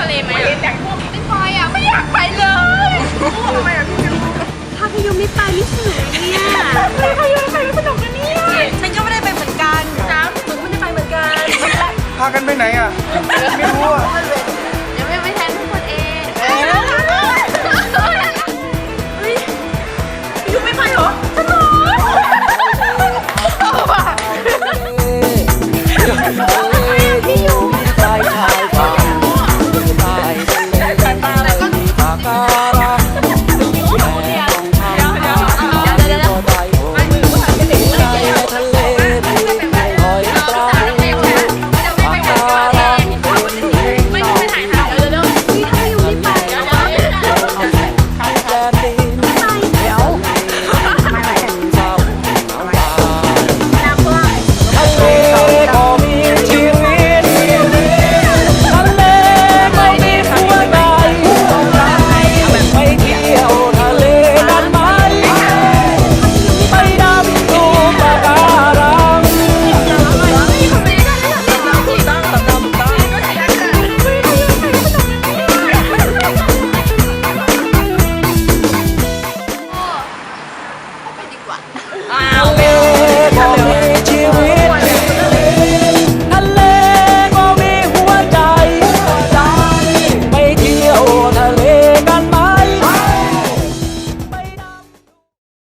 ทะเลไหมออยากพวมไม่ไปอะไม่อยากไปเลยทำไมอะพี่ยูถ้าพี่ยูไม่ไปไม่สนุกเนี่ยถ้ายูไม่ไปไม่สนุกนะเนี่ยฉันก็ไม่ได้ไปเหมือนกันน้ำหนูก็ไม่ได้ไปเหมือนกันพากันไปไหนอะไม่รู้อะเดี๋ยวไม่ไปแทนทุกคนเองยูไม่ไปเหรอ